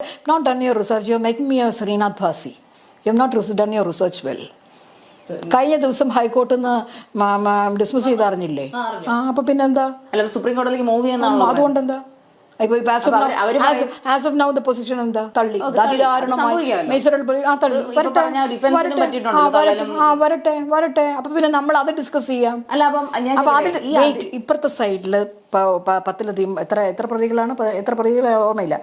not done your research. You're making me a Srinath Bhasi. You have not done your research well. കഴിഞ്ഞ ദിവസം ഹൈക്കോർട്ടിൽ നിന്ന് dismiss ചെയ്തറിഞ്ഞില്ലേ ആ അപ്പൊ പിന്നെന്താ സുപ്രീം കോടതിക്ക് മൂവ് ചെയ്യുന്ന അതുകൊണ്ട് എന്താ ഇപ്പൊ as our as of now the position എന്താ? തള്ളി. തള്ളി. അത് അതിദാരുണമായി സംഭവിക്കാമല്ലോ. പോയി ആ തള്ളി. വരട്ടെ. വരട്ടെ. വരട്ടെ. അപ്പൊ പിന്നെ നമ്മൾ അത് ഡിസ്കസ് ചെയ്യാം. അല്ല അപ്പം വെയിറ്റ് ഇപ്പുറത്തെ സൈഡിൽ പത്തിലധികം എത്ര എത്ര പ്രതികളാണ്? എത്ര പ്രതികൾ ഓർമ്മയില്ല.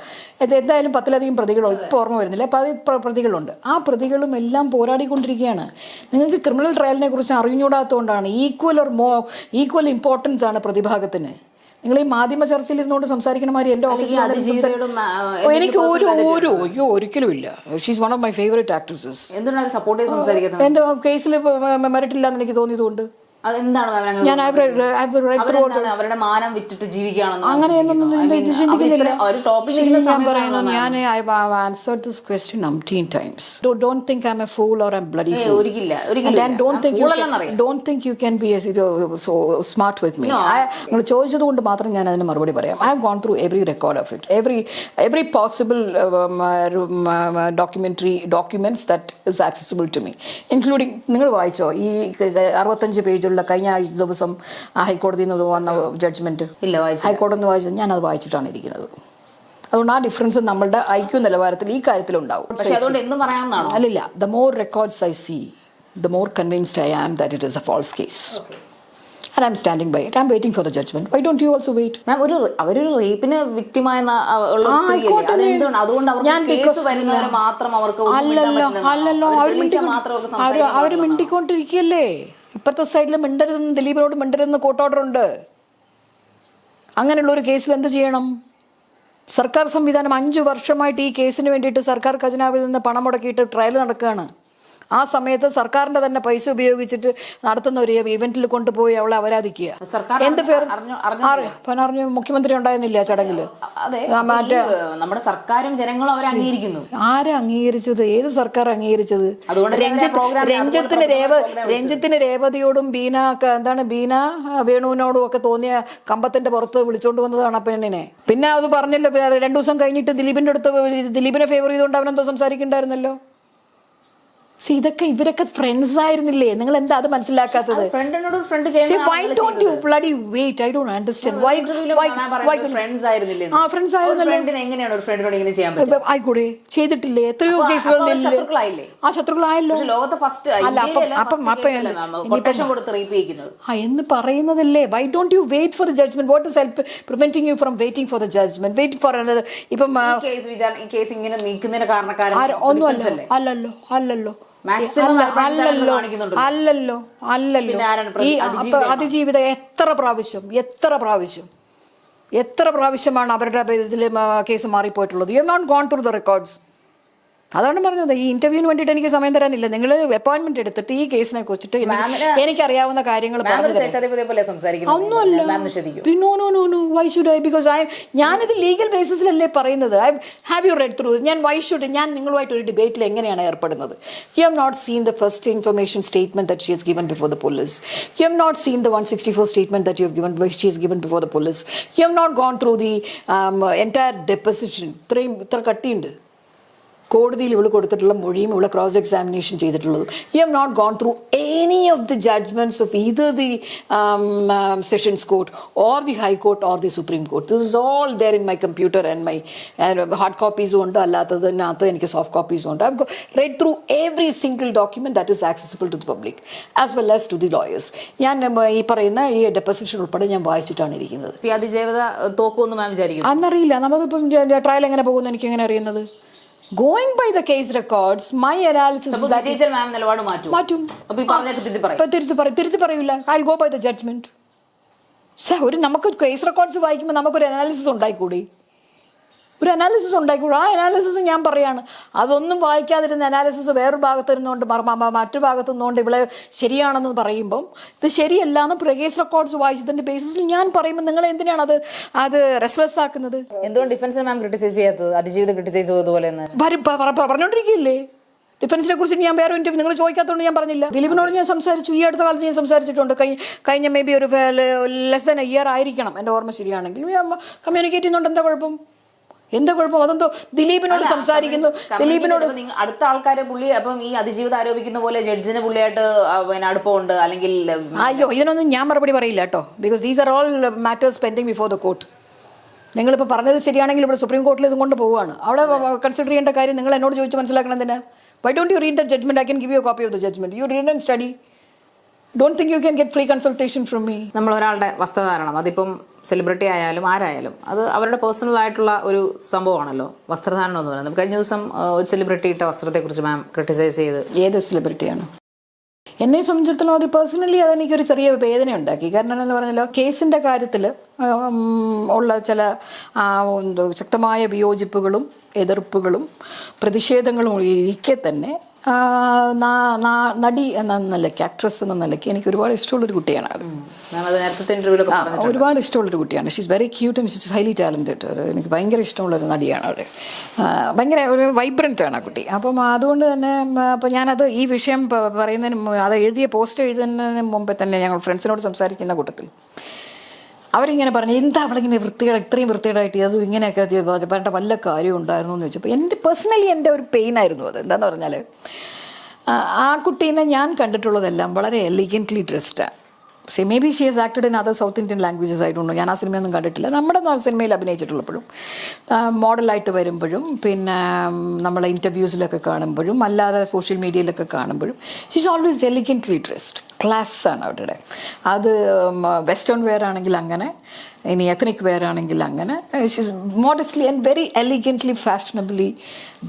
എന്തായാലും പത്തിലധികം പ്രതികൾ ഇപ്പോൾ ഓർമ്മ വരുന്നില്ല. അപ്പോൾ അത് പ്രതികളുണ്ട്. ആ പ്രതികളും എല്ലാം പോരാടിക്കൊണ്ടിരിക്കുകയാണ്. നിങ്ങൾക്ക് ക്രിമിനൽ ട്രയലിനെ കുറിച്ച് അറിഞ്ഞുകൂടാത്തതുകൊണ്ടാണ് equal or more equal importance ആണ് പ്രതിഭാഗത്തിന്. നിങ്ങൾ ഈ മാധ്യമ ചർച്ചയിൽ ഇരുന്നുകൊണ്ട് സംസാരിക്കണ മാതിരി എന്റെ ഓഫീസിൽ എനിക്ക് ഒരു ഒരു അയ്യോ ഒരിക്കലും ഇല്ല. She's one of my favourite actresses എന്തുകൊണ്ടാണ് സപ്പോർട്ട് ചെയ്ത് സംസാരിക്കുന്നത്? എന്റെ കേസിൽ മെറിറ്റ് ഇല്ലാന്ന് എനിക്ക് തോന്നിയതുകൊണ്ട്. അതെന്താണ് മാം ഞാൻ അവരുടെ മാനം വിറ്റിട്ട് ജീവിക്കുകയാണെന്ന് അങ്ങനെയൊന്നും ഞാൻ I answered this question umpteen times don't think I'm a fool or am bloody ഒരിക്കലില്ല can be as so smart with me. നിങ്ങൾ ചോദിച്ചത് കൊണ്ട് മാത്രം ഞാൻ അതിന് മറുപടി പറയാം. I have gone through every record of it every every possible documentary documents that is accessible to me including നിങ്ങൾ വായിച്ചോ? ഈ അറുപത്തഞ്ച് പേജുള്ള കഴിഞ്ഞ ദിവസം ഹൈക്കോടതിയിൽ നിന്ന് വന്ന ജഡ്ജ്മെന്റ് ഇല്ല വായിച്ചു ഹൈക്കോടതി നിന്ന് വായിച്ചത് ഞാൻ അത് വായിച്ചിട്ടാണ് ഇരിക്കുന്നത്. അതുകൊണ്ട് ആ ഡിഫറൻസ് നമ്മളുടെ ഐക്യു നിലവാരത്തിൽ ഈ കാര്യത്തിലുണ്ടാവും. പക്ഷേ അതുകൊണ്ട് എന്ന് പറയാമെന്നാണോ? അല്ലില്ല the more records I see the more convinced I am that it is a false case and I'm standing by I'm waiting for the judgement why don't you also wait ma'am ഒരു അവരൊരു റേപ്പിന് വിക്ടിമായ അതുകൊണ്ട് അല്ലല്ലോ? അല്ലല്ലോ. അവർ മിണ്ടിക്കൊണ്ടിരിക്കുകയല്ലേ? ഇപ്പോഴത്തെ സൈഡിൽ മിണ്ടരുതെന്ന് ദിലീപിനോട് മിണ്ടരുതെന്ന് court order ഉണ്ട്. അങ്ങനെയുള്ള ഒരു കേസിൽ എന്ത് ചെയ്യണം? സർക്കാർ സംവിധാനം അഞ്ച് വർഷമായിട്ട് ഈ കേസിന് വേണ്ടിയിട്ട് സർക്കാർ ഖജനാവിൽ നിന്ന് പണം മുടക്കിയിട്ട് ട്രയൽ നടക്കുകയാണ്. ആ സമയത്ത് സർക്കാരിന്റെ തന്നെ പൈസ ഉപയോഗിച്ചിട്ട് നടത്തുന്ന ഒരു ഇവന്റിൽ കൊണ്ടുപോയി അവളെ അപരാധിക്കുക സർക്കാർ എന്ത് പേർ അറിഞ്ഞു- മുഖ്യമന്ത്രി ഉണ്ടായിരുന്നില്ല ചടങ്ങിൽ. ചടങ്ങിൽ മറ്റേ- നമ്മുടെ സർക്കാരും ജനങ്ങളും അവരെ അംഗീകരിക്കുന്നു. ആരാ അംഗീകരിച്ചത്? ഏത് സർക്കാർ അംഗീകരിച്ചത്? രഞ്ജത്തിന് രേവ രഞ്ജിത്തിന് രേവതിയോടും ബീന എന്താണ് ബീന വേണുവിനോടും ഒക്കെ തോന്നിയ കമ്പത്തിന്റെ പുറത്ത് വിളിച്ചോണ്ട് വന്നതാണ് പെണ്ണിനെ. പിന്നെ അത് പറഞ്ഞല്ലോ രണ്ടു ദിവസം കഴിഞ്ഞിട്ട് ദിലീപിന്റെ അടുത്ത് ദിലീപിനെ ഫേവർ ചെയ്തുകൊണ്ട് അവനെന്തോ സംസാരിക്കണ്ടായിരുന്നല്ലോ സി ഇതൊക്കെ ഇവരൊക്കെ ഫ്രണ്ട്സ് ആയിരുന്നില്ലേ? നിങ്ങൾ എന്താ അത് മനസ്സിലാക്കാത്തത്? ഫ്രണ്ടിനോട് ഫ്രണ്ട് ഇപ്പൊ ആയിക്കൂടെ ചെയ്തിട്ടില്ലേ? എത്രയോ ശത്രുക്കളായില്ലേ? ആ ശത്രുക്കളായല്ലോ. ലോകത്തെ ഫസ്റ്റ് എന്ന് പറയുന്നതല്ലേ? Why don't you wait for the judgement what is help preventing you from waiting for the judgement wait for ഇപ്പം ആ, കേസ് ഇങ്ങനെ നീക്കുന്നതിന് കാരണക്കാരൻ ഒന്നും അല്ലല്ലോ അല്ലല്ലോ അല്ലല്ലോ. അല്ലല്ലോ അല്ലല്ലോ ഈ അതിജീവിത എത്ര പ്രാവശ്യം എത്ര പ്രാവശ്യം എത്ര പ്രാവശ്യമാണ് അവരുടെ ഇതിൽ case മാറിപ്പോയിട്ടുള്ളത്? You have not gone through the records അതാണ് പറഞ്ഞത്. ഈ ഇന്റർവ്യൂവിന് വേണ്ടിട്ട് എനിക്ക് സമയം തരാനില്ല. നിങ്ങൾ അപ്പോയിന്റ്മെന്റ് എടുത്തിട്ട് ഈ കേസിനെ കുറിച്ചിട്ട് എനിക്ക് അറിയാവുന്ന എനിക്കറിയാവുന്ന കാര്യങ്ങൾ ഒന്നുമല്ല ഞാനിത് ലീഗൽ ബേസിസിലല്ലേ പറയുന്നത്. I have you read through ഞാൻ വൈ ഷുഡ് ഞാൻ നിങ്ങളുമായിട്ട് ഒരു ഡിബേറ്റിൽ എങ്ങനെയാണ് ഏർപ്പെടുന്നത്? You have not seen the first information statement that she has given before the police you have not seen the one sixty four statement that you have given she has given before the police you have not gone through the entire deposition ഇത്രയും ഇത്ര കട്ടിയുണ്ട്. കോടതിയിൽ ഇവൾ കൊടുത്തിട്ടുള്ള മൊഴിയും ഇവളെ cross examination ചെയ്തിട്ടുള്ളതും. You have not gone through any of the judgements of either the sessions court or the high court court or the supreme court this is all there in my computer and my hard കോപ്പീസും ഉണ്ട്. അല്ലാത്തതിനകത്ത് എനിക്ക് soft കോപ്പീസും ഉണ്ട്. I read through every single document that is accessible to the public as well as to the lawyers ഞാൻ ഈ പറയുന്ന ഈ deposition ഉൾപ്പെടെ ഞാൻ വായിച്ചിട്ടാണ് ഇരിക്കുന്നത്. അതിജീവിത തോക്കുമെന്ന് മാം വിചാരിക്കുന്നു. അന്നറിയില്ല. നമുക്കിപ്പം ട്രയൽ എങ്ങനെ പോകുമെന്ന് എനിക്ക് എങ്ങനെ അറിയുന്നത്? Going by the case records my analysis ma'am നിലപാട് മാറ്റും. മാറ്റും. തിരുത്തി പറയും. പറയൂല. I go by the judgement ഒരു നമുക്ക് കേസ് റെക്കോർഡ്സ് വായിക്കുമ്പോൾ നമുക്കൊരു അനാലിസിസ് ഉണ്ടായിക്കൂടി? ഒരു അനാലിസിസ് ഉണ്ടായിക്കൂടാ ആ അനാലിസിസ് ഞാൻ പറയാണ്. അതൊന്നും വായിക്കാതിരുന്ന അനാലിസിസ് വേറൊരു ഭാഗത്ത് ഇരുന്നുകൊണ്ട് മറ്റു ഭാഗത്ത് നിന്നുകൊണ്ട് ഇവിടെ ശരിയാണെന്ന് പറയുമ്പം ഇത് ശരിയല്ല എന്ന് പ്രഗേസ് റെക്കോർഡ്സ് വായിച്ചതിന്റെ ബേസിസിൽ ഞാൻ പറയുമ്പോൾ നിങ്ങൾ എന്തിനാണ് അത് അത് റെസ്ലെസ് ആക്കുന്നത്? എന്തുകൊണ്ട് ഡിഫൻസിനെ മാം ക്രിട്ടിസൈസ് ചെയ്യാത്തത്? അതിജീവിതം ക്രിട്ടിസൈസ് ചെയ്തതുപോലെ പറഞ്ഞോണ്ടിരിക്കില്ലേ? ഡിഫൻസിനെ കുറിച്ച് ഞാൻ വേറെ ഇന്റർവ്യൂ നിങ്ങൾ ചോദിക്കാത്തതുകൊണ്ട് ഞാൻ പറഞ്ഞില്ല. ദിലീപിനോട് ഞാൻ സംസാരിച്ചു ഈ അടുത്ത കാലത്ത് ഞാൻ സംസാരിച്ചിട്ടുണ്ട്. കഴിഞ്ഞ കഴിഞ്ഞ മേ ബി ഒരു ലെസ് ദൻ എ ഇയർ ആയിരിക്കണം. എന്റെ ഓർമ്മ ശരിയാണെങ്കിൽ. കമ്മ്യൂണിക്കേറ്റ് ചെയ്യുന്നുണ്ട് എന്താ കുഴപ്പം? എന്താ കുഴപ്പം? അതെന്തോ ദിലീപിനോട് സംസാരിക്കുന്നു. ദിലീപിനോട് അടുത്ത ആൾക്കാരെ പുള്ളി അപ്പം ഈ അതിജീവിതം ആരോപിക്കുന്ന പോലെ ജഡ്ജിന് പുള്ളിയായിട്ട് പിന്നെ അടുപ്പമുണ്ട്. അല്ലെങ്കിൽ അയ്യോ ഇതിനൊന്നും ഞാൻ മറുപടി പറയില്ല കേട്ടോ. Because these are all matters pending before the court നിങ്ങളിപ്പോൾ പറഞ്ഞത് ശരിയാണെങ്കിൽ ഇവിടെ സുപ്രീം കോർട്ടിൽ ഇതും കൊണ്ട് പോവുകയാണ്. അവിടെ കൺസിഡർ ചെയ്യേണ്ട കാര്യം നിങ്ങൾ എന്നോട് ചോദിച്ച് മനസ്സിലാക്കണം എന്തിനാ why don't you read the judgement I can give you copy of the judgement you read and study don't think you can get free consultation from me നമ്മൾ ഒരാളുടെ വസ്ത്രധാരണം. അതിപ്പം സെലിബ്രിറ്റി ആയാലും ആരായാലും അത് അവരുടെ പേഴ്സണൽ ആയിട്ടുള്ള ഒരു സംഭവമാണല്ലോ. വസ്ത്രധാരണം എന്ന് പറയുന്നത്. കഴിഞ്ഞ ദിവസം ഒരു സെലിബ്രിറ്റി ഇട്ട വസ്ത്രത്തെക്കുറിച്ച് മാം ക്രിട്ടിസൈസ് ചെയ്ത്. ഏത് സെലിബ്രിറ്റിയാണ് എന്നെ സംബന്ധിച്ചിടത്തോളം അത് പേഴ്സണലി അതെനിക്കൊരു ചെറിയ വേദന ഉണ്ടാക്കി കാരണം എന്ന് പറഞ്ഞല്ലോ കേസിന്റെ കാര്യത്തിൽ ഉള്ള ചില ശക്തമായ വിയോജിപ്പുകളും എതിർപ്പുകളും പ്രതിഷേധങ്ങളും ഇരിക്കെ തന്നെ നടി എന്ന നിലയ്ക്ക് ആക്ട്രസ് എന്ന നിലയ്ക്ക് എനിക്ക് ഒരുപാട് ഇഷ്ടമുള്ളൊരു കുട്ടിയാണ് അത്. ഒരുപാട് ഇഷ്ടമുള്ളൊരു കുട്ടിയാണ്. She's very cute and she's highly talented എനിക്ക് ഭയങ്കര ഇഷ്ടമുള്ളൊരു നടിയാണ് അവർ ഭയങ്കര ഒരു വൈബ്രന്റ് ആണ് ആ കുട്ടി. അപ്പം അതുകൊണ്ട് തന്നെ അപ്പോൾ ഞാനത് ഈ വിഷയം പറയുന്നതിന് അത് എഴുതിയ പോസ്റ്റ് എഴുതുന്നതിന് മുമ്പേ തന്നെ ഞങ്ങൾ ഫ്രണ്ട്സിനോട് സംസാരിക്കുന്ന കൂട്ടത്തിൽ. അവരിങ്ങനെ പറഞ്ഞു എന്താ അവളിങ്ങനെ വൃത്തികേട് ഇത്രയും വൃത്തികേടായിട്ട് അതും ഇങ്ങനെയൊക്കെ പറഞ്ഞിട്ട് പറഞ്ഞ വല്ല കാര്യം ഉണ്ടായിരുന്നു എന്ന് ചോദിച്ചപ്പോൾ എന്റെ പേഴ്സണലി എന്റെ ഒരു പെയിൻ ആയിരുന്നു അത്. എന്താന്ന് പറഞ്ഞാൽ ആ കുട്ടീനെ ഞാൻ കണ്ടിട്ടുള്ളതെല്ലാം വളരെ elegantly ഡ്രസ്ഡാണ് say maybe she has acted in other South Indian languages ആയിട്ടുണ്ട് ഞാൻ ആ സിനിമയൊന്നും കണ്ടിട്ടില്ല. നമ്മുടെ സിനിമയിൽ അഭിനയിച്ചിട്ടുള്ളപ്പോഴും മോഡലായിട്ട് വരുമ്പോഴും പിന്നെ നമ്മളെ ഇന്റർവ്യൂസിലൊക്കെ കാണുമ്പോഴും അല്ലാതെ സോഷ്യൽ മീഡിയയിലൊക്കെ കാണുമ്പോഴും ഷീസ് ഓൾവേസ് എലിഗന്റ്ലി ഡ്രസ്ഡ് ആണ് അവരുടെ. അത് വെസ്റ്റേൺ വെയർ ആണെങ്കിൽ അങ്ങനെ ഇനി എത്നിക് വെയർ ആണെങ്കിൽ അങ്ങനെ she's modestly and very elegantly fashionably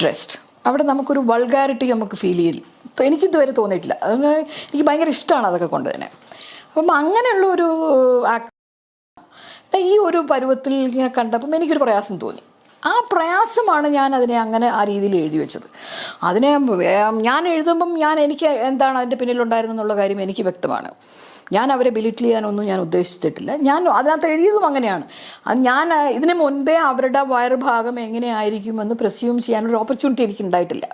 dressed അവിടെ നമുക്കൊരു വൾഗാരിറ്റി നമുക്ക് ഫീൽ ചെയ്യില്ല എനിക്കിതുവരെ തോന്നിയിട്ടില്ല. അത് എനിക്ക് ഭയങ്കര ഇഷ്ടമാണ് അതൊക്കെ കൊണ്ട് തന്നെ. അപ്പം അങ്ങനെയുള്ള ഒരു ഈ ഒരു പരുവത്തിൽ ഇങ്ങനെ കണ്ടപ്പം എനിക്കൊരു പ്രയാസം തോന്നി. ആ പ്രയാസമാണ് ഞാൻ അതിനെ അങ്ങനെ ആ രീതിയിൽ എഴുതി വെച്ചത്. അതിനെ ഞാൻ എഴുതുമ്പം ഞാൻ എനിക്ക് എന്താണ് അതിന്റെ പിന്നിലുണ്ടായിരുന്നെന്നുള്ള കാര്യം എനിക്ക് വ്യക്തമാണ്. ഞാൻ അവരെ ബിലിറ്റ് ചെയ്യാനൊന്നും ഞാൻ ഉദ്ദേശിച്ചിട്ടില്ല. ഞാൻ അതിനകത്ത് എഴുതിയതും അങ്ങനെയാണ്. അത് ഞാൻ ഇതിന് മുൻപേ അവരുടെ വയർഭാഗം എങ്ങനെയായിരിക്കുമെന്ന് പ്രസ്യൂം ചെയ്യാനൊരു ഓപ്പർച്യൂണിറ്റി എനിക്ക് ഉണ്ടായിട്ടില്ല.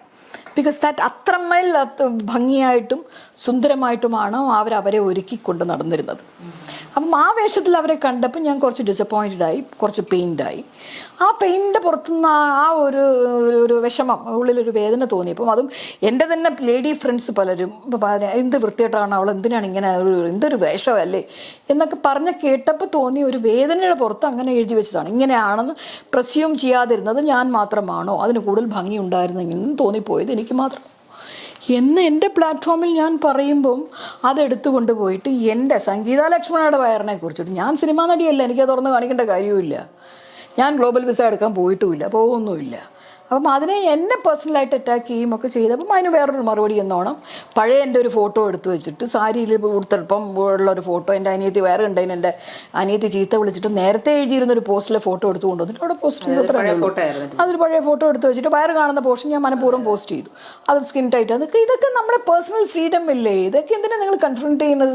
ബിക്കോസ് ദാറ്റ് അത്രമേൽ അത് ഭംഗിയായിട്ടും സുന്ദരമായിട്ടുമാണ് അവർ അവരെ ഒരുക്കി കൊണ്ട് നടന്നിരുന്നത്. അപ്പം ആ വേഷത്തിൽ അവരെ കണ്ടപ്പോൾ ഞാൻ കുറച്ച് ഡിസപ്പോയിന്റഡ് ആയി കുറച്ച് പെയിന്റായി ആ പെയിന്റെ പുറത്തുനിന്ന് ആ- ഒരു ഒരു- വിഷമം ഉള്ളിലൊരു വേദന തോന്നിയപ്പം അതും എന്റെ തന്നെ ലേഡി ഫ്രണ്ട്സ് പലരും എന്ത് വൃത്തിയായിട്ടാണ് അവൾ? എന്തിനാണ് ഇങ്ങനെ ഒരു എന്തൊരു വേഷമല്ലേ? എന്നൊക്കെ പറഞ്ഞ് കേട്ടപ്പോൾ തോന്നിയ ഒരു വേദനയുടെ പുറത്ത് അങ്ങനെ എഴുതി വെച്ചതാണ്. ഇങ്ങനെയാണെന്ന് പ്രസ്യൂം ചെയ്യാതിരുന്നത് ഞാൻ മാത്രമാണോ? അതിന് കൂടുതൽ ഭംഗി ഉണ്ടായിരുന്നെങ്കിൽ തോന്നിപ്പോയത് മാത്രം. എന്ന് എന്റെ പ്ലാറ്റ്ഫോമിൽ ഞാൻ പറയുമ്പം അതെടുത്തു കൊണ്ടുപോയിട്ട് എന്റെ സംഗീത ലക്ഷ്മണയുടെ വയറിനെ കുറിച്ചിട്ട് ഞാൻ സിനിമാ നടിയല്ല എനിക്ക് തുറന്ന് കാണിക്കേണ്ട കാര്യവുമില്ല. ഞാൻ ഗ്ലോബൽ വിസ എടുക്കാൻ പോയിട്ടുമില്ല പോകുന്നുമില്ല. അപ്പം അതിനെ എന്നെ പേഴ്സണലായിട്ട് അറ്റാക്ക് ചെയ്യും ഒക്കെ ചെയ്തപ്പം അതിന് വേറൊരു മറുപടി എന്നോണം പഴയ എന്റെ ഒരു ഫോട്ടോ എടുത്തു വെച്ചിട്ട് സാരിയിൽ കൊടുത്തപ്പം ഉള്ള ഒരു ഫോട്ടോ എന്റെ അനിയത്തി വേറെ ഉണ്ടായിന് എന്റെ അനിയത്തി ചീത്ത വിളിച്ചിട്ട് നേരത്തെ എഴുതിയിരുന്ന ഒരു പോസ്റ്റിലെ ഫോട്ടോ എടുത്തു കൊണ്ടുവന്നിട്ട് അവിടെ പോസ്റ്റ് ചെയ്ത് അതൊരു പഴയ ഫോട്ടോ എടുത്തു വെച്ചിട്ട് വയറ് കാണുന്ന പോർഷൻ ഞാൻ മനഃപൂർവം പോസ്റ്റ് ചെയ്തു. അത് സ്കിൻ ടൈറ്റ് അതൊക്കെ ഇതൊക്കെ നമ്മുടെ പേഴ്സണൽ ഫ്രീഡം ഇല്ലേ? ഇതൊക്കെ എന്തിനാണ് നിങ്ങൾ കൺഫ്രണ്ട് ചെയ്യുന്നത്?